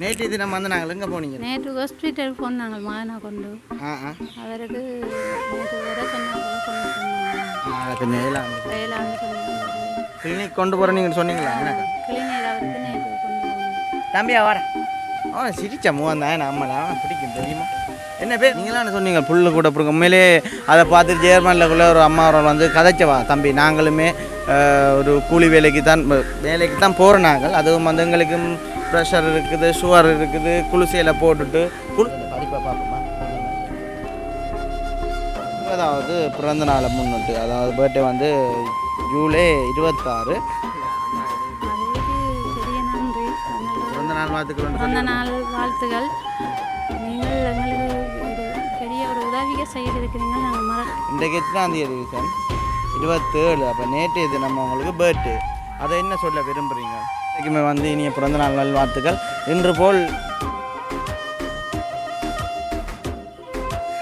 நேற்று தினம் வந்து நாங்கள் எங்கே போனீங்க? நேற்று ஹாஸ்பிட்டல் போனாங்க மகனை கொண்டு. அவருக்கு நேற்று வர சொன்னாங்க கொஞ்சம் கிளினிக் கொண்டு போகிறேன் நீங்கள் சொன்னீங்களா? என்னக்கா கிளினிக் அவருக்கு நேற்று கொண்டு போனாங்க தம்பியா வர அவன் சிரிச்ச மூவன் தான் நம்மள பிடிக்கும் தெரியுமா? என்ன பேர்? நீங்களாம் சொன்னீங்க? புல்லு கூட பிடிக்கும். உண்மையிலே அதை பார்த்து ஜெர்மனில் ஒரு அம்மா அவர்கள் வந்து கதைச்சவா? தம்பி நாங்களுமே ஒரு கூலி வேலைக்கு தான் வேலைக்கு தான் போகிறோம் நாங்கள். அதுவும் வந்து எங்களுக்கும் ப்ரெஷர் இருக்குது சுகர் இருக்குது குளிசையில் போட்டுட்டு குளு படிப்பை பார்ப்போமா அதாவது பிறந்த நாளை முன்னிட்டு அதாவது பர்த்டே வந்து ஜூலை இருபத்தாறு. அதுக்கு பெரிய நன்றி. அதனால பிறந்த நாள் வாழ்த்துக்கள் பிறந்த நாள் வாழ்த்துகள் நீங்கள் எங்களுக்கு ஒரு உதவியை செய்திருக்கிறீங்க நாங்கள் மறக்க இன்றைக்கு எத்தனாம் தேதி சார் இருபத்தேழு. அப்போ நேற்றைய தினம் உங்களுக்கு பர்த்டே அதை என்ன சொல்ல விரும்புகிறீங்க இன்றைக்குமே வந்து இனிய பிறந்தநாள் நல்வாழ்த்துக்கள். இன்று போல்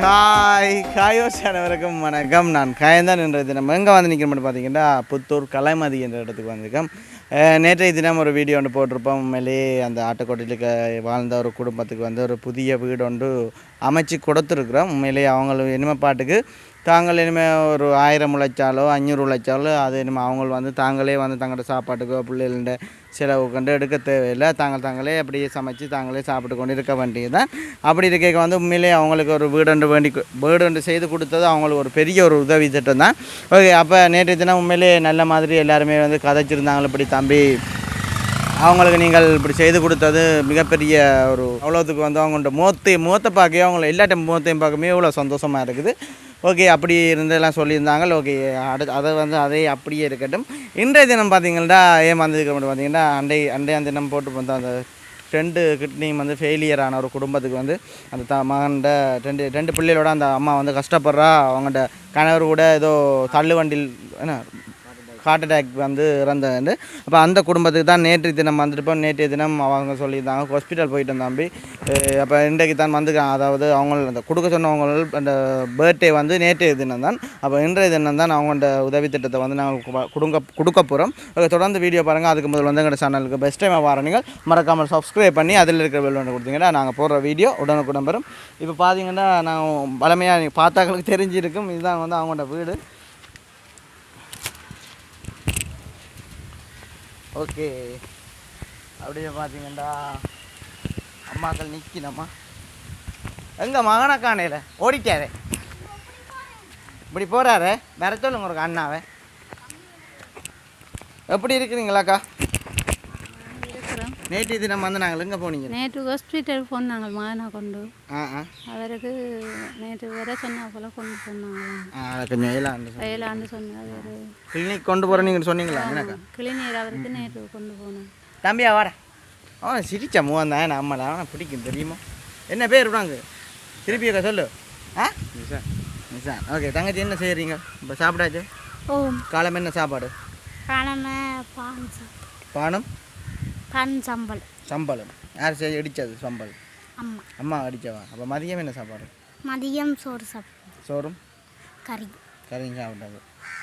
ஹாய் காயோஸ் அனைவருக்கும் வணக்கம். நான் காயந்தான். என்ற தினம் எங்கே வந்து நிற்கிறோம் பார்த்தீங்கன்னா புத்தூர் கலைமதி என்ற இடத்துக்கு வந்திருக்கேன். நேற்றைய தினம் ஒரு வீடியோ ஒன்று போட்டிருப்போம். உண்மையிலேயே அந்த ஆட்டுக்கோட்டையில் வாழ்ந்த ஒரு குடும்பத்துக்கு வந்து ஒரு புதிய வீடு ஒன்று அமைச்சு கொடுத்துருக்குறோம். உண்மையிலேயே அவங்களும் இனிமே பாட்டுக்கு தாங்கள் இனிமேல் ஒரு ஆயிரம் உழைச்சாலோ அஞ்சூறு உழைச்சாலோ அது இனிமேல் அவங்க வந்து தாங்களே வந்து தங்களோட சாப்பாட்டுக்கோ பிள்ளைகள செலவு கண்டு எடுக்க தேவையில்லை. தாங்கள் தாங்களே அப்படியே சமைச்சு தாங்களே சாப்பிட்டு கொண்டு இருக்க வேண்டியது தான் அப்படி இருக்க வந்து உண்மையிலே அவங்களுக்கு ஒரு வீடொன்று வேண்டி கு- வீடொன்று செய்து கொடுத்தது அவங்களுக்கு ஒரு பெரிய ஒரு உதவி திட்டம் தான் ஓகே அப்போ நேற்று தினம் உண்மையிலே நல்ல மாதிரி எல்லாருமே வந்து கதைச்சிருந்தாங்களே இப்படி தம்பி அவங்களுக்கு நீங்கள் இப்படி செய்து கொடுத்தது மிகப்பெரிய ஒரு அவ்வளோத்துக்கு வந்து அவங்கள்ட்ட முகத்தை மூத்த பார்க்கவே அவங்கள எல்லா டைம் மூத்தையும் பார்க்கவே இவ்வளோ சந்தோஷமாக இருக்குது. ஓகே அப்படி இருந்தெல்லாம் சொல்லியிருந்தாங்க ஓகே அடு அதை வந்து அதே அப்படியே இருக்கட்டும். இன்றைய தினம் பார்த்தீங்கன்னா ஏமாந்ததுக்கு மட்டும் பார்த்தீங்கன்னா அண்டை அண்டையா தினம் போட்டு வந்த அந்த ரெண்டு கிட்னியும் வந்து ஃபெயிலியர் ஆன ஒரு குடும்பத்துக்கு வந்து அந்த த மகன்கிட்ட ரெண்டு ரெண்டு பிள்ளைகளோட அந்த அம்மா வந்து கஷ்டப்படுறா. அவங்கள்ட்ட கணவர் கூட ஏதோ தள்ளு வண்டியில் என்ன ஹார்ட் அட்டாக் வந்து இறந்தது அப்போ அந்த குடும்பத்துக்கு தான் நேற்று தினம் வந்துட்டுப்போம் நேற்றைய தினம் அவங்க சொல்லியிருந்தாங்க ஹாஸ்பிட்டல் போயிட்டு தம்பி. அப்போ இன்றைக்கு தான் வந்துருக்காங்க. அதாவது அவங்க அந்த கொடுக்க சொன்னவங்க அந்த பர்த்டே வந்து நேற்றைய தினம் தான். அப்போ இன்றைய தினம் தான் அவங்களோட உதவி திட்டத்தை வந்து நாங்கள் கொடுங்க கொடுக்க போகிறோம் தொடர்ந்து வீடியோ பாருங்கள் அதுக்கு முதல் வந்து எங்கள் சேனலுக்கு பெஸ்ட் டைம் வர நீங்கள் மறக்காமல் சப்ஸ்கிரைப் பண்ணி அதில் இருக்கிற பெல் கொடுத்தீங்கன்னா நாங்கள் போடுற வீடியோ உடனுக்குடன் வரும். இப்போ பார்த்தீங்கன்னா நான் பழமையாக பார்த்தாக்களுக்கு தெரிஞ்சிருக்கும். இதுதான் வந்து அவங்களோட வீடு. ஓகே. அப்படியே பார்த்தீங்கன்னா அம்மாக்கள் நிற்கணுமா எங்க மகனை காணையில் ஓடிட்டாரே. இப்படி போகிறாரு வேற சொல்லுங்க ஒரு அண்ணாவை. எப்படி இருக்கிறீங்களாக்கா? நேற்று தினம் வந்து நாங்கள் எங்கே போனீங்க? நேற்று ஹாஸ்பிட்டல் போனாங்க மகனை கொண்டு. ஆ ஆ. அவருக்கு நேற்று வர சொன்னா போல கொண்டு போனாங்க. ஆ கொஞ்சம் இயலாண்டு வேளாண்டு சொன்னார் கிளினிக் கொண்டு போகிறேன் நீங்கள் சொன்னீங்களா? என்னக்கா? கிளினிக் அவருக்கு நேற்று கொண்டு போனோம். தம்பியா வர அவன் சிரிச்ச மூவன் தான் நம்மளை அவனை பிடிக்கும் தெரியுமா? என்ன பேர் விடாங்க திருப்பி அக்கா சொல்லு. ஆ? நிஷா. நிஷா. ஓகே தங்கச்சி என்ன செய்கிறீங்க இப்போ சாப்பிடாச்சு ஓ. காலம் என்ன சாப்பாடு? காலமே பான் பானம்? பான் சம்பல். சம்பளம் யார் செய்ய அடித்தது சம்பளம் அம்மா. அம்மா அடித்தவா அப்போ மதியம் என்ன சாப்பாடு? மதியம் சோறு சாப்பிட்டோம் சோறும்? கறி. கறியும் சாப்பிட்டாங்க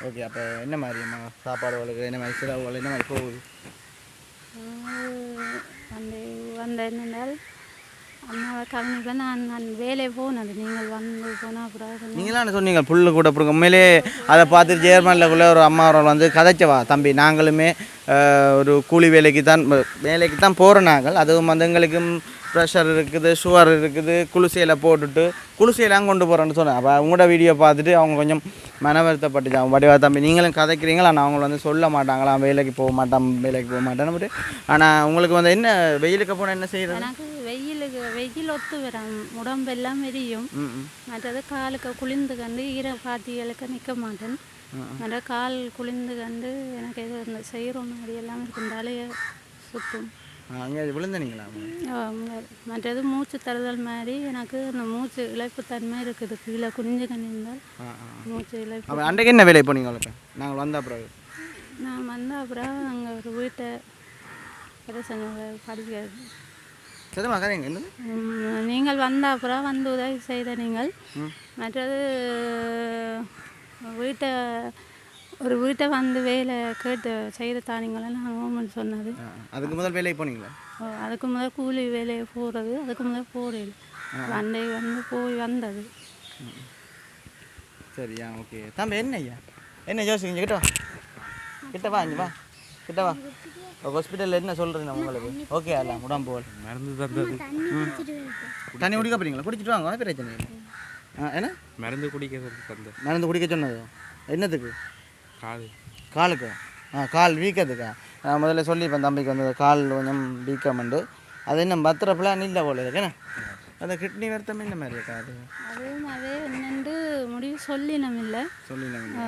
ஓகே அப்போ என்ன மாதிரி அம்மா? சாப்பாடுகளுக்கு என்ன மாதிரி சிலவுகள் என்ன மாதிரி போகுது? வந்து வந்த என்னென்றால் அம்மாவை கவனிக்க நான் நான் வேலை போனது நீங்கள் வந்து போனால் அப்புறம் நீங்களாம் சொன்னீங்க? புல்லு கூட பிடிக்க. உண்மையிலே அதை பார்த்து ஜெர்மனில் ஒரு அம்மா வந்து கதைச்சவா தம்பி. நாங்களுமே ஒரு கூலி வேலைக்கு தான் வேலைக்கு தான் போகிறோம் நாங்கள். அதுவும் வந்து எங்களுக்கும் ப்ரெஷர் இருக்குது சுகர் இருக்குது குளிசையில் போட்டுட்டு குளிசையெல்லாம் கொண்டு போகிறோன்னு சொன்னேன். அப்போ உங்களோட வீடியோ பார்த்துட்டு அவங்க கொஞ்சம் மன வருத்தப்பட்டுச்சாங்க வடிவா தம்பி நீங்களும் கதைக்கிறீங்களா? ஆனால் அவங்க வந்து சொல்ல மாட்டாங்களாம் வேலைக்கு போக மாட்டான் வேலைக்கு போக மாட்டேன்னு ஆனால் உங்களுக்கு வந்து என்ன வெயிலுக்கு போனால் என்ன செய்கிறது எனக்கு வெயிலுக்கு வெயில் ஒத்து வரும் உடம்பெல்லாம் எரியும். மற்றது காலுக்கு குளிர்ந்து கண்டு ஈர பாத்திகளுக்கு நிற்க மாட்டேன். மற்ற கால் குளிர்ந்து கண்டு எனக்கு எது செய்கிற மாதிரி எல்லாம் இருக்கும் தலையை சுற்றும் அங்கே விழுந்தனீங்களா? மற்றது மூச்சு தருதல் மாதிரி எனக்கு இந்த மூச்சு இழைப்புத்தன்மை இருக்குது. கீழே குனிஞ்சு ஆ மூச்சு இழைப்பு. அன்றைக்கு என்ன வேலை போனீங்க உங்களுக்கு நாங்கள் வந்த பிறகு. நான் வந்து அப்புறம் அங்கே ஒரு வீட்டை பிரச்சனை படிக்க. சரிம்மா கதைங்க என்னது உம், நீங்கள் வந்த அப்புறம் வந்து உதவி செய்த நீங்கள் மற்றது வீட்டை ஒரு வீட்டை வந்து வேலை கேட்டு செய்கிற தானியங்கள்லாம் நாங்கள் மூமெண்ட் சொன்னது அதுக்கு முதல் வேலைக்கு போனீங்களா? ஓ, அதுக்கு முதல் கூலி வேலையை போகிறது அதுக்கு முதல் போகிறேன் வண்டை வந்து போய் வந்தது. சரியா ஓகே. தம்பி என்ன ஐயா? என்ன யோசிங்க கிட்ட வா. கிட்ட வா இங்க வா. கிட்ட வா. ஹாஸ்பிட்டலில் என்ன சொல்கிறீங்க உங்களுக்கு? ஓகே அல்ல உடம்பு போல். மருந்து தந்தது. தண்ணி குடிக்க போறீங்களா? குடிச்சிட்டு வாங்க பிரச்சனை இல்லை. ஆ என்ன? மருந்து குடிக்க மருந்து குடிக்க சொன்னது? என்னத்துக்கு? காது காலுக்கு? ஆ கால் வீக்கத்துக்கா? நான் முதல்ல சொல்லிப்பேன் தம்பிக்கு வந்து கால் கொஞ்சம் வீக்கமெண்டு. அது என்ன பத்திர பிளான் இல்லை போல இருக்கு என்ன? அந்த கிட்னி வருத்தம் என்ன மாதிரி இருக்கா அது? அதுவும் அதே என்னென்று முடிவு சொல்லினோம் இல்லை சொல்லிடுங்க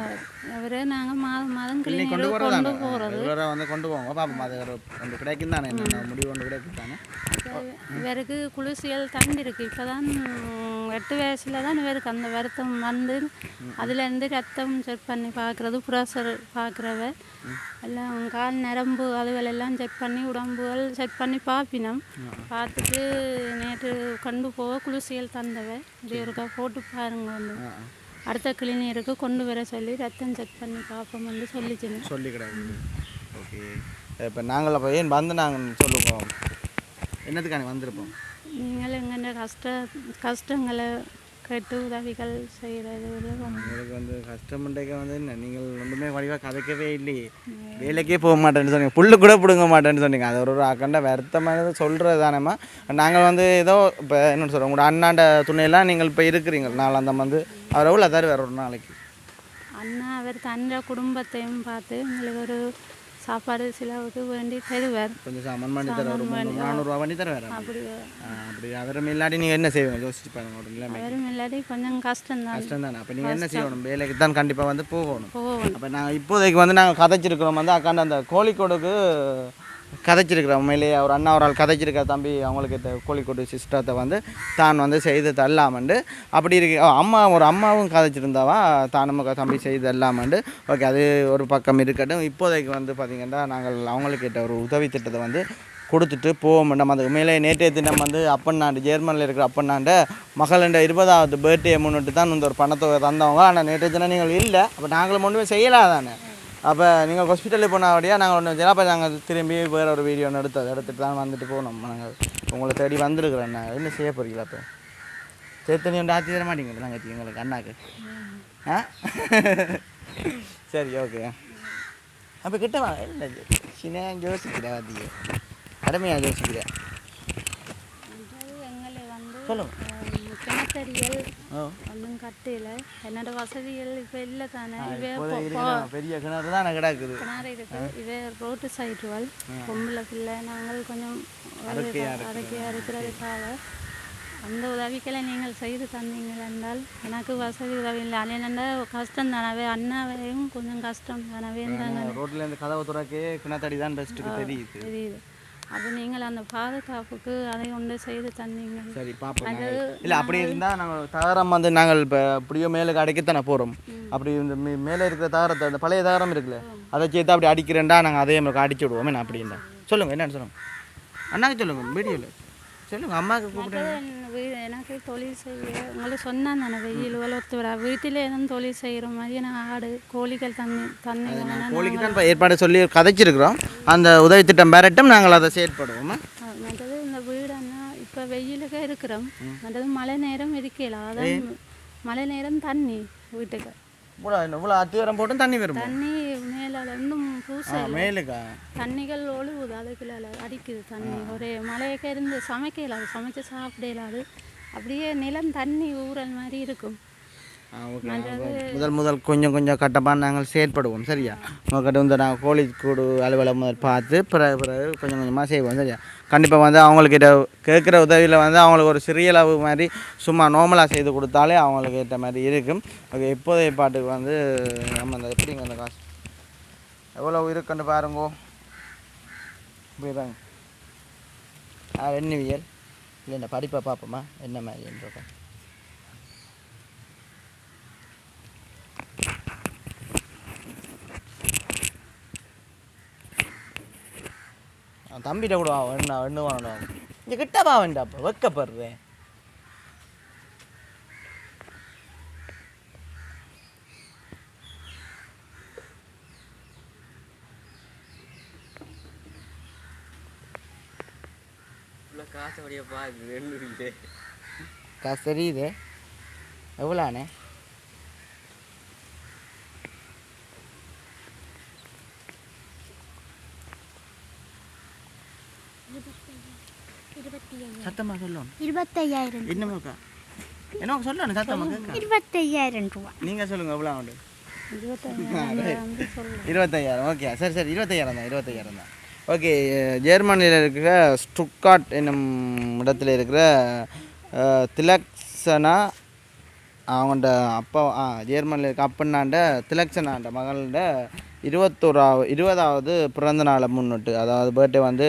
அவரே நாங்கள் மாதம் மாதம் கொண்டு கிளினிக் போகிறதா கொண்டு போகிறது வந்து கொண்டு போவோங்க பார்ப்போம் அது ஒரு ஒன்று கிடைக்கும் தானே என்ன முடிவு ஒன்று கிடைக்கும் தானே இவருக்கு குளிர்ச்சியல் தண்ணி இருக்கு. இப்போ தான் எட்டு வயசில் தான் இவருக்கு அந்த வருத்தம் வந்து அதுலேருந்து ரத்தம் செக் பண்ணி பார்க்குறது ப்ரெஷர் பார்க்குறவ எல்லாம் கால் நரம்பு அதுகள் எல்லாம் செக் பண்ணி உடம்புகள் செக் பண்ணி பார்ப்பினோம் பார்த்துட்டு நேற்று கொண்டு போக குளிர்ச்சியல் தந்தவ. இது ஒருக்கா போட்டு பாருங்க வந்து. அடுத்த கிளினியருக்கு கொண்டு வர சொல்லி ரத்தம் செக் பண்ணி பார்ப்போம் வந்து சொல்லிச்சுன்னு சொல்லி கிடையாது ஓகே. இப்போ நாங்கள் அப்போ ஏன் வந்து நாங்கள் சொல்லுவோம் என்னத்துக்கான வந்திருப்போம்? நீங்கள் எங்கள்ட கஷ்ட கஷ்டங்களை கேட்டு உதவிகள் செய்கிறது உங்களுக்கு வந்து கஷ்டமண்டைக்க வந்து என்ன? நீங்கள் ஒன்றுமே வடிவாக கதைக்கவே இல்லையே. வேலைக்கே போக மாட்டேன்னு சொன்னீங்க. புல்லு கூட பிடுங்க மாட்டேன்னு சொன்னீங்க. அது ஒரு ஒரு அக்கண்ட வருத்தமானது சொல்கிறது தானேம்மா நாங்கள் வந்து ஏதோ இப்போ என்ன சொல்கிறோம் உங்களோட அண்ணாண்ட துணையெல்லாம் நீங்கள் இப்போ இருக்கிறீங்க. நாளாந்தம் வந்து அவர் எவ்வளோ தருவார் ஒரு நாளைக்கு. அண்ணா அவர் தன்னுடைய குடும்பத்தையும் பார்த்து எங்களுக்கு ஒரு சாப்பாடு செலவுக்கு வேண்டி தருவார். கொஞ்சம் சாமான் பண்ணி தர ஒரு முந்நூறு நானூறுரூவா பண்ணி தருவார் அப்படி அப்படி. அவரும் இல்லாட்டி நீங்கள் என்ன செய்வீங்க? யோசிச்சு பாருங்க ஒரு நிலைமை. அவரும் இல்லாட்டி கொஞ்சம் கஷ்டம்தான். கஷ்டம் தானே அப்போ நீங்கள் என்ன செய்யணும்? வேலைக்கு தான் கண்டிப்பாக வந்து போகணும். போகணும். அப்போ நாங்கள் இப்போதைக்கு வந்து நாங்கள் கதைச்சிருக்கிறோம் வந்து அக்காண்ட அந்த கோழிக்கோடுக்கு கதைச்சிருக்கிற உண்மையிலேயே அவர் அண்ணா ஒரு ஆள் கதைச்சிருக்க தம்பி அவங்களுக்கு இந்த கோழிக்கோடு சிஸ்டத்தை வந்து தான் வந்து செய்து தள்ளாமண்டு அப்படி இருக்கு. அம்மா ஒரு அம்மாவும் கதைச்சிருந்தாவா? தான் நமக்கு தம்பி செய்து தள்ளாமண்டு ஓகே அது ஒரு பக்கம் இருக்கட்டும். இப்போதைக்கு வந்து பார்த்திங்கன்னா நாங்கள் அவங்களுக்கிட்ட ஒரு உதவி திட்டத்தை வந்து கொடுத்துட்டு போவோம் நம்ம அது உண்மையிலே நேற்றைய தினம் வந்து அப்பன்னாண்டு ஜெர்மனில் இருக்கிற அப்பன்னாண்ட மகளண்ட இருபதாவது பர்த்டே முன்னிட்டு தான் இந்த ஒரு பணத்தொகை தந்தவங்க. ஆனால் நேற்றைய தினம் நீங்கள் இல்லை. அப்போ நாங்களும் ஒன்றுமே செய்யலாம் தானே அப்போ நீங்கள் ஹாஸ்பிட்டலுக்கு போனபடியா நாங்கள் ஒன்று அப்போ நாங்கள் திரும்பி வேறு ஒரு வீடியோ ஒன்று எடுத்தோம் எடுத்துட்டு தான் வந்துட்டு போனோம். நாங்கள் உங்களை தேடி வந்திருக்கிறோம். நான் என்ன செய்ய போகிறீங்களா அப்போ? சேர்த்தனி ஒன்று ஆற்றி தர மாட்டீங்களா நாங்கள் எங்களுக்கு அண்ணாக்கு? ஆ? சரி ஓகே அப்போ கிட்ட வா. இல்லை சின்ன யோசிக்கிறேன் வாத்தியே கடமையாக யோசிக்கிறேன் மற்றது ஓ. ஒன்றும் கட்டையில் என்னோட வசதிகள் இப்போ இல்லை தானே. பெரிய கிணறு தான் கிடக்குது. கிணறு இருக்கு இவே ரோட்டு சைடுகள் பொம்பளை பிள்ளை நாங்கள் கொஞ்சம் அடக்கியாக இருக்கிறதுக்காக அந்த உதவிகளை நீங்கள் செய்து தந்தீங்கள் என்றால் எனக்கு வசதி உதவி இல்லை அண்ணன் கஷ்டம் தானவே? அண்ணாவையும் கொஞ்சம் கஷ்டம் தானவே? இருந்தாங்க. ரோட்டில் இந்த கதவை துறக்கே கிணத்தடி தான் பெஸ்ட்டுக்கு தெரியுது. தெரியுது. அப்போ நீங்கள் அந்த பாதுகாப்புக்கு அதை ஒன்று செய்து தந்தீங்க சரி பார்ப்போம் இல்லை அப்படி இருந்தால் நாங்கள் தகரம் வந்து நாங்கள் இப்போ அப்படியோ மேலே அடைக்கத்தானே போகிறோம் அப்படி இந்த மேலே இருக்கிற தகரத்தை அந்த பழைய தகரம் இருக்குல்ல அதை சேர்த்து அப்படி அடிக்கிறேன்டா நாங்கள் அதே மாதிரி அடிச்சு விடுவோம் என்ன அப்படின்னா சொல்லுங்கள் என்னன்னு சொல்லுங்கள் அண்ணாக்கு சொல்லுங்கள் வீடியோவில் சொல்லுங்கள் அம்மாவுக்கு கூப்பிட்டு எனக்கு தொழில் செய்ய உங்களுக்கு சொன்னான் தானே வெயில் வளர்த்து விட வீட்டில் எதுவும் தொழில் செய்கிற மாதிரி நான் ஆடு கோழிகள் தண்ணி தண்ணி கோழிக்கு தான் ஏற்பாடு சொல்லி கதைச்சிருக்கிறோம். அந்த உதவி திட்டம் பெறட்டும் நாங்கள் அதை செயற்படுவோம்? மற்றது இந்த வீடுன்னா இப்போ வெயிலுக்கு இருக்கிறோம். மற்றது மழை நேரம் இருக்கல அதான் மழை நேரம் தண்ணி வீட்டுக்கு. இவ்வளோ இவ்வளோ அத்திவரம் போட்டும் தண்ணி வருமா? தண்ணி மேலே இருந்தும் பூச மேலுக்கா? தண்ணிகள் ஒழுகுது அதுக்குள்ள அடிக்குது தண்ணி. ஒரே மழையக்க இருந்து சமைக்க இல்லாது சமைச்சு சாப்பிட இல்லாது அப்படியே நிலம் தண்ணி ஊறல் மாதிரி இருக்கும். முதல் முதல் கொஞ்சம் கொஞ்சம் கட்டமாக நாங்கள் செயற்படுவோம் சரியா? உங்கள்கிட்ட வந்து நாங்கள் கோழி கூடு அலுவலகம் பார்த்து பிறகு பிறகு கொஞ்சம் கொஞ்சமாக செய்வோம் சரியா? கண்டிப்பாக வந்து அவங்கக்கிட்ட கேட்குற உதவியில் வந்து அவங்களுக்கு ஒரு சிறிய அளவு மாதிரி சும்மா நார்மலாக செய்து கொடுத்தாலே அவங்களுக்கு ஏற்ற மாதிரி இருக்கும். ஓகே இப்போதைய பாட்டுக்கு வந்து நம்ம அந்த எப்படிங்க அந்த காசு? எவ்வளோ இருக்குன்னு பாருங்கோ. போயிடுறாங்க ஆ எண்ணிவியல் இல்லை இந்த படிப்பை பார்ப்போமா? என்ன மாதிரி அவன் தம்பிகிட்ட கூட என்ன என்ன வரணும் இங்கே கிட்டப்பா வேண்டா அப்போ வெக்கப்படுறேன் காசு தெரியுது. எவ்வளோ அண்ணே சத்தமாக சொல்லணும் இருபத்தையாயிரம் இன்னமும்க்கா என்ன சொல்லணும் சத்தமாக இருபத்தையாயிரம் ரூபா. நீங்கள் சொல்லுங்கள் எவ்வளோ சொல்லுவேன் இருபத்தையாயிரம் ஓகே சரி சரி இருபத்தையாயிரம் தான் இருபத்தையாயிரம் தான். ஓகே ஜெர்மனியில் இருக்கிற ஸ்டுட்காட் என்னும் இடத்துல இருக்கிற திலக்ஸனா அவங்கள்ட அப்பா ஆ ஜெர்மனியில் இருக்க அப்பன்னாண்ட திலக்ஷனாண்ட மகளோட இருபத்தோராவது இருபதாவது பிறந்த நாளை முன்னிட்டு அதாவது பர்த்டே வந்து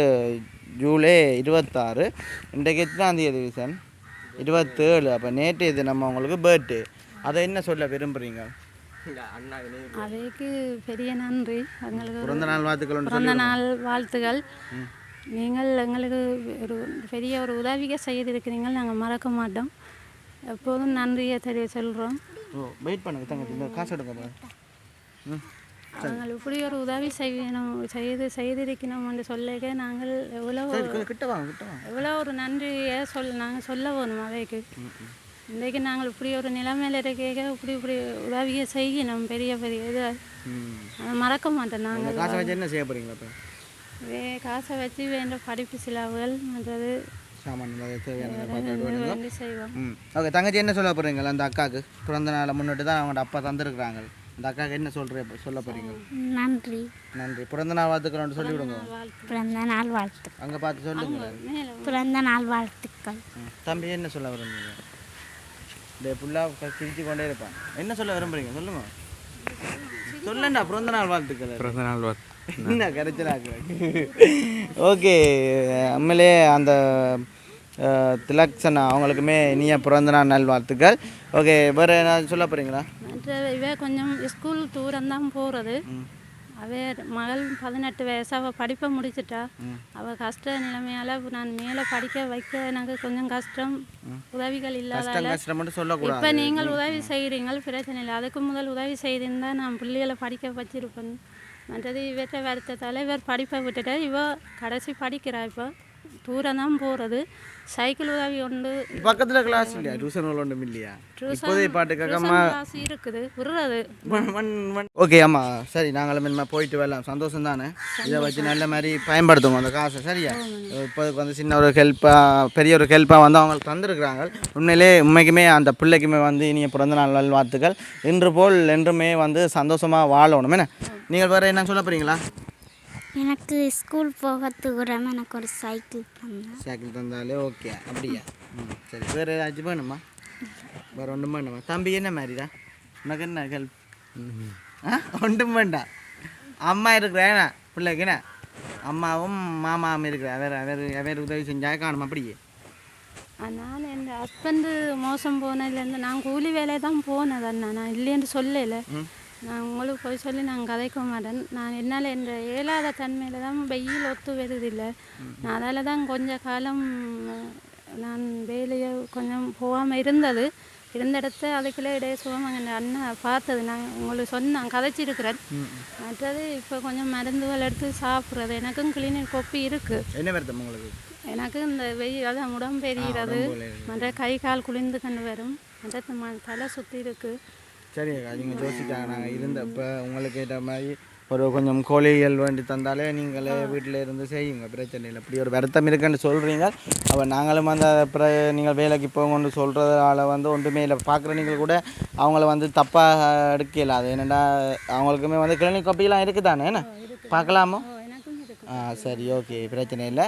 ஜூலை இருபத்தாறு இன்றைக்கு எத்தனாம் தேதி சார் இருபத்தேழு. அப்போ நேற்று இது நம்ம உங்களுக்கு பர்த்டே அதை என்ன சொல்ல விரும்புகிறீங்க அதுக்கு பெரிய நன்றி. எங்களுக்கு பிறந்த நாள் வாழ்த்துக்கள் பிறந்த நாள் வாழ்த்துகள் நீங்கள் எங்களுக்கு ஒரு பெரிய ஒரு உதவியை செய்திருக்கிறீங்க நாங்கள் மறக்க மாட்டோம். எப்போதும் நன்றியை தெரிய சொல்கிறோம் ஓ வெயிட் பண்ணுங்க தங்கச்சி. இந்த காசு எடுங்க. ம். நாங்கள் இப்படி ஒரு உதவி செய்யணும் செய்து செய்திருக்கணும் என்று சொல்லிக்க நாங்கள் எவ்வளோ எவ்வளோ ஒரு நன்றியை சொல் நாங்கள் சொல்ல வேணும் அவைக்கு. இன்றைக்கு நாங்கள் இப்படி ஒரு நிலைமையில் இருக்க இப்படி இப்படி உதவியை செய்யணும் பெரிய பெரிய இது. மறக்க மாட்டோம் நாங்கள் காசை வச்சு என்ன செய்ய போறீங்க இப்போ வே காசை வச்சு வேண்ட படிப்பு செலவுகள் மற்றது ஓகே தங்கச்சி என்ன சொல்ல போறீங்க? அந்த அக்காவுக்கு பிறந்த நாளை முன்னிட்டு தான் அவங்களோட அப்பா தந்துருக்குறாங்க. அந்த அக்காவுக்கு என்ன சொல்ற சொல்ல போறீங்க? நன்றி. நன்றி. பிறந்த நாள் வாழ்த்துக்கள் சொல்லி விடுங்க. பிறந்த நாள் வாழ்த்து. அங்கே பார்த்து சொல்லுங்க. பிறந்த நாள் வாழ்த்துக்கள். தம்பி என்ன சொல்ல விரும்புறீங்க? இந்த ஃபுல்லாக கிழிச்சு கொண்டே இருப்பான். என்ன சொல்ல விரும்புறீங்க? சொல்லுங்க சொல்லண்டா பிறந்த நாள் வாழ்த்துக்கள். பிறந்த நாள் வாழ்த்து. என்ன கிடைச்சலாக்கு ஓகே உண்மையிலே அந்த திலக்ஷனா அவங்களுக்குமே இனிய பிறந்தநாள் நல்வாழ்த்துக்கள். ஓகே வேறு என்ன சொல்ல போகிறீங்களா மற்ற இவ கொஞ்சம் ஸ்கூல் தூரம் தான் போகிறது அவ மகள் பதினெட்டு வயசு அவள் படிப்பை முடிச்சிட்டா அவள் கஷ்ட நிலைமையால் நான் மேலே படிக்க வைக்க எனக்கு கொஞ்சம் கஷ்டம் உதவிகள் சொல்லக்கூடாது இப்போ நீங்கள் உதவி செய்கிறீங்க பிரச்சனை இல்லை அதுக்கு முதல் உதவி செய்திருந்தா நான் பிள்ளைகளை படிக்க வச்சிருப்பேன் மற்றது இவற்றை வருத்தத்தால் இவர் படிப்பை விட்டுட்டா இவ கடைசி படிக்கிறா இப்போ தூரம் தான் போகிறது சைக்கிள் உதவி உண்டு. பக்கத்தில் கிளாஸ் இல்லையா? டியூஷன் ஒன்றும் இல்லையா? இப்போதைய பாட்டுக்காகம்மா கிளாஸ் இருக்குது. விடுறது. ஓகே ஆமாம் சரி நாங்களும் இனிமேல் போயிட்டு வரலாம். சந்தோஷம் தானே? இதை வச்சு நல்ல மாதிரி பயன்படுத்துவோம் அந்த காசை. சரியா? இப்போதுக்கு வந்து சின்ன ஒரு ஹெல்ப்பாக பெரிய ஒரு ஹெல்ப்பாக வந்து அவங்களுக்கு தந்துருக்குறாங்க. உண்மையிலே உண்மைக்குமே அந்த பிள்ளைக்குமே வந்து இனிய பிறந்த நாள் நல்வாழ்த்துக்கள். இன்று போல் என்றுமே வந்து சந்தோஷமாக வாழணும். என்ன? நீங்கள் வேறு என்ன சொல்ல போகிறீங்களா எனக்கு ஸ்கூல் போக தூரம் எனக்கு ஒரு சைக்கிள் தந்தேன் சைக்கிள் தந்தாலே ஓகே அப்படியா? ம் சரி. வேறு ஏதாச்சும் வேணுமா? வேறு ஒன்றும் வேணுமா? தம்பி என்ன மாதிரிடா? உனக்கு என்ன ஹெல்ப் ஆ? ஒன்றும் வேண்டாம் அம்மா இருக்கிறேன் பிள்ளைக்கு என்ன? அம்மாவும் மாமாவும் இருக்கிறேன் வேறு வேறு வேறு உதவி செஞ்சா காணுமா? அப்படியே நான் என் ஹஸ்பண்டு மோசம் போனதுலேருந்து நான் கூலி வேலையை தான் போனது அண்ணா. நான் இல்லைன்னு சொல்லலை. நான் உங்களுக்கு போய் சொல்லி நான் கதைக்க மாட்டேன். நான் என்னால் என்ற இயலாத தன்மையில் தான் வெயில் ஒத்து வருதில்லை. நான் அதால் தான் கொஞ்ச காலம் நான் வேலையை கொஞ்சம் போகாமல் இருந்தது. இருந்த இடத்த அதுக்குள்ளே இடையே சுகம் எங்கள் அண்ணன் பார்த்தது. நான் உங்களுக்கு சொன்னேன் கதைச்சிருக்கிறேன். மற்றது இப்போ கொஞ்சம் மருந்துகள் எடுத்து சாப்பிட்றது. எனக்கும் கிளினிக் கொப்பி இருக்குது என்ன உங்களுக்கு? எனக்கு இந்த வெயில் அதான் உடம்பு எரிகிறது மற்ற கை கால் குளிர்ந்து கண்டு வரும். மற்ற தலை சுற்றி இருக்கு. சரி அக்கா நீங்கள் யோசிச்சாங்க நாங்கள் இருந்த இப்போ உங்களுக்கு ஏற்ற மாதிரி ஒரு கொஞ்சம் கோழிகள் வேண்டி தந்தாலே நீங்களே வீட்டில் இருந்து செய்யுங்க பிரச்சனை இல்லை. இப்படி ஒரு வருத்தம் இருக்குன்னு சொல்கிறீங்க அப்போ நாங்களும் அந்த பிற நீங்கள் வேலைக்கு போங்கன்னு சொல்கிறதால வந்து ஒன்றுமே இல்லை. பார்க்குற நீங்கள் கூட அவங்கள வந்து தப்பாக எடுக்கல. அது என்னடா அவங்களுக்குமே வந்து கிளினிக் கொப்பிலாம் இருக்குதானே என்ன? பார்க்கலாமோ ஆ சரி ஓகே பிரச்சனை இல்லை.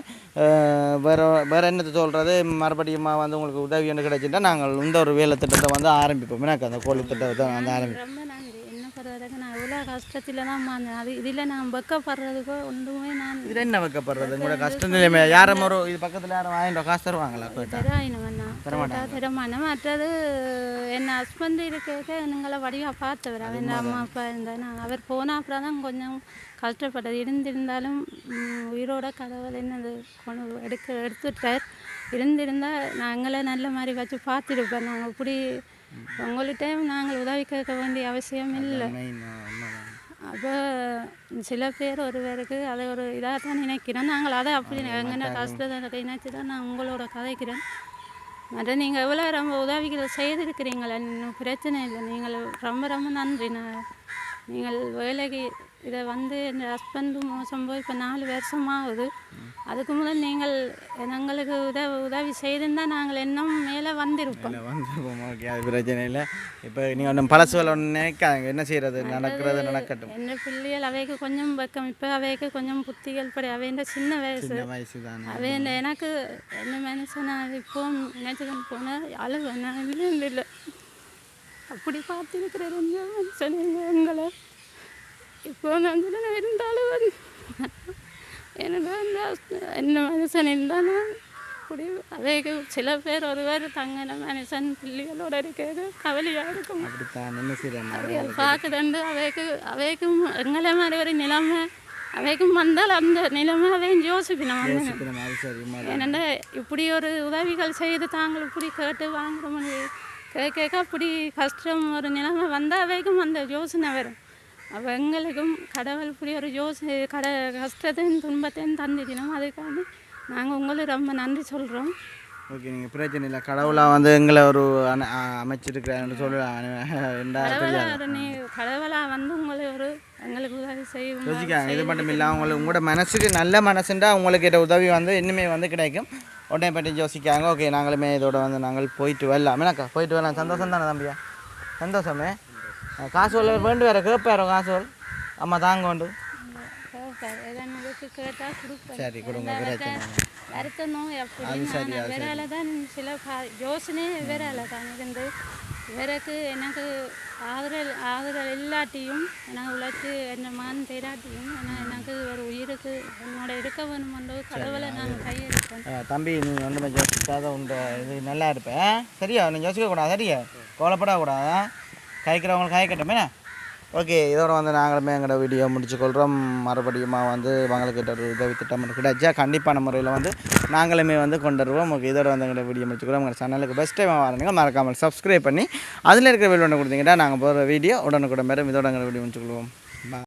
வேற வேற என்னத்தை சொல்கிறது மறுபடியும் வந்து உங்களுக்கு உதவி ஒன்று கிடைச்சிட்டா நாங்கள் இந்த ஒரு வேலை திட்டத்தை வந்து ஆரம்பிப்போம். எனக்கு அந்த கோழி திட்டத்தை வந்து ஆரம்பிப்போம் நான் இவ்வளோ கஷ்டத்தில் தான் மாந்தேன் அது இதில் நான் வெக்கப்படுறதுக்கோ ஒன்றுமே நான் இதில் என்ன வைக்கப்படுறது? உங்களோட கஷ்ட நிலைமை யாரும் ஒரு இது பக்கத்தில் யாரும் வாங்கிட்டு காசு தருவாங்களா? போயிட்டா? கேட்டா தரமாட்டேன் மற்றது என் ஹஸ்பண்ட் இருக்க எங்களை வடிவாக பார்த்தவர். அவன் அம்மா அப்பா இருந்தா நான் அவர் போன அப்புறம் தான் கொஞ்சம் கஷ்டப்பட்டது. இருந்திருந்தாலும் உயிரோட கடவுள் என்னது கொண்டு எடுக்க எடுத்துட்டார் இருந்திருந்தால் நாங்களே நல்ல மாதிரி வச்சு பார்த்துருப்போம். நாங்கள் இப்படி உங்கள்கிட்ட நாங்கள் உதவி கேட்க வேண்டிய அவசியம் இல்லை. அப்போ சில பேர் ஒரு பேருக்கு அதை ஒரு இதாக தான் நினைக்கிறேன் நாங்கள் அதை அப்படி எங்கன்னா கஷ்டத்தை நினைச்சு தான் நான் உங்களோட கதைக்கிறேன். மற்ற நீங்கள் எவ்வளோ ரொம்ப உதவிகள் செய்திருக்கிறீங்களே இன்னும் பிரச்சனை இல்லை. நீங்கள் ரொம்ப ரொம்ப நன்றி. நான் நீங்கள் வேலைக்கு இதை வந்து என் ஹஸ்பண்டும் மோசம் போய் இப்போ நாலு வருஷம் ஆகுது அதுக்கு முதல் நீங்கள் எங்களுக்கு உதவி உதவி செய்திருந்தால் நாங்கள் இன்னும் மேலே வந்திருப்போம். வந்துருப்போம். ஓகே அது பிரச்சனை இல்லை. இப்போ நீங்கள் ஒன்றும் பழசுகள் ஒன்று நினைக்காங்க என்ன செய்கிறது நடக்கிறது நடக்கட்டும். என்ன பிள்ளைகள் அவைக்கு கொஞ்சம் பக்கம் இப்போ அவைக்கு கொஞ்சம் புத்திகள் படி. அவைன்ற சின்ன வயசு. சின்ன வயசு தானே இந்த எனக்கு என்ன மனுஷன்? நான் இப்போ நினைச்சுக்கணும் போனேன் அழுவேன் நான் இல்லை இல்லை. அப்படி பார்த்துருக்கிற ரெண்டு மனுஷன்? எங்க எங்களை இப்போ நான் சொல்ல இருந்தாலும் அந்த என்ன மனுஷன் இருந்தால் அப்படி அவைக்கு சில பேர் ஒருவர் தங்கின மனுஷன் பிள்ளைகளோட இருக்கிறது கவலையாக இருக்கும். பார்க்குறண்டு அவைக்கு அவைக்கும் எங்களை மாதிரி ஒரு நிலைமை அவைக்கும் வந்தால் அந்த நிலைமை அவையும் வந்து ஏன்னா இப்படி ஒரு உதவிகள் செய்து தாங்கள் இப்படி கேட்டு வாங்குறோம். கேட்க அப்படி கஷ்டம் ஒரு நிலைமை வந்தால் அவைக்கும் அந்த யோசனை வரும். அப்போ எங்களுக்கும் கடவுள் இப்படி ஒரு யோசனை கட கஷ்டத்தையும் துன்பத்தையும் தந்துக்கணும் அதுக்காக நாங்கள் உங்களுக்கு ரொம்ப நன்றி சொல்கிறோம் ஓகே நீங்கள் பிரச்சனை இல்லை கடவுளாக வந்து எங்களை ஒரு அமைச்சிருக்கிறான்னு சொல்லலாம் ரெண்டா தெரியாது கடவுளா நீ கடவுளா வந்து உங்களை ஒரு எங்களுக்கு உதவி செய்யும் யோசிக்காங்க இது மட்டும் இல்லை உங்களுக்கு உங்களோட மனசுக்கு நல்ல மனசுண்டா உங்களுக்கு கிட்ட உதவி வந்து இன்னுமே வந்து கிடைக்கும் உடனே பற்றி யோசிக்காங்க ஓகே நாங்களுமே இதோட வந்து நாங்கள் போயிட்டு வரலாம் என்னக்கா போயிட்டு வரலாம் சந்தோஷம் தானே தம்பியா சந்தோஷமே காசு சொல்ல வேண்டு வேறு கேட்பாரோ காசு அம்மா தாங்க உண்டு. எதனுக்கு கேட்டால் கொடுப்பேன். சரி கொடுங்க பிரச்சனை இல்லை. வருத்த நோய் அப்படி நான் வேறால தான் சில பா- யோசனையே வேறால தான். இருந்து வேறக்கு எனக்கு ஆதரவு ஆதரவு இல்லாட்டியும் எனக்கு உழைச்சி என் மகன் தேராட்டியும் ஆனால் எனக்கு ஒரு உயிருக்கு என்னோட இருக்க வேணுமென்று கடவுளை நான் கையெடுப்பேன் அஹ் தம்பி நீ ஒன்றுமே யோசிக்காத உண்ட இது நல்லா இருப்பேன் சரியா? நீ யோசிக்கக்கூடாது சரியா? கவலைப்படக்கூடாது. காய்க்கிறவங்களுக்கு காய்க்கட்டும் என்ன? ஓகே இதோட வந்து நாங்களுமே எங்களோட வீடியோ முடிச்சுக்கொள்கிறோம் மறுபடியும் வந்து மங்களுக்கிட்ட ஒரு உதவி திட்டம் கிடைச்சா கண்டிப்பான முறையில் வந்து நாங்களுமே வந்து கொண்டு வருவோம் ஓகே இதோட வந்து எங்களோட வீடியோ முடிச்சுக்கிறோம் உங்கள் சேனலுக்கு பெஸ்ட் டைம் வரணுங்க. மறக்காமல் சப்ஸ்கிரைப் பண்ணி அதில் இருக்கிற வீடியோ ஒன்று கொடுத்தீங்கன்னா நாங்கள் போகிற வீடியோ உடனுக்குடன் மேடம் இதோட எங்களோட வீடியோ முடிச்சுக்கொள்வோம்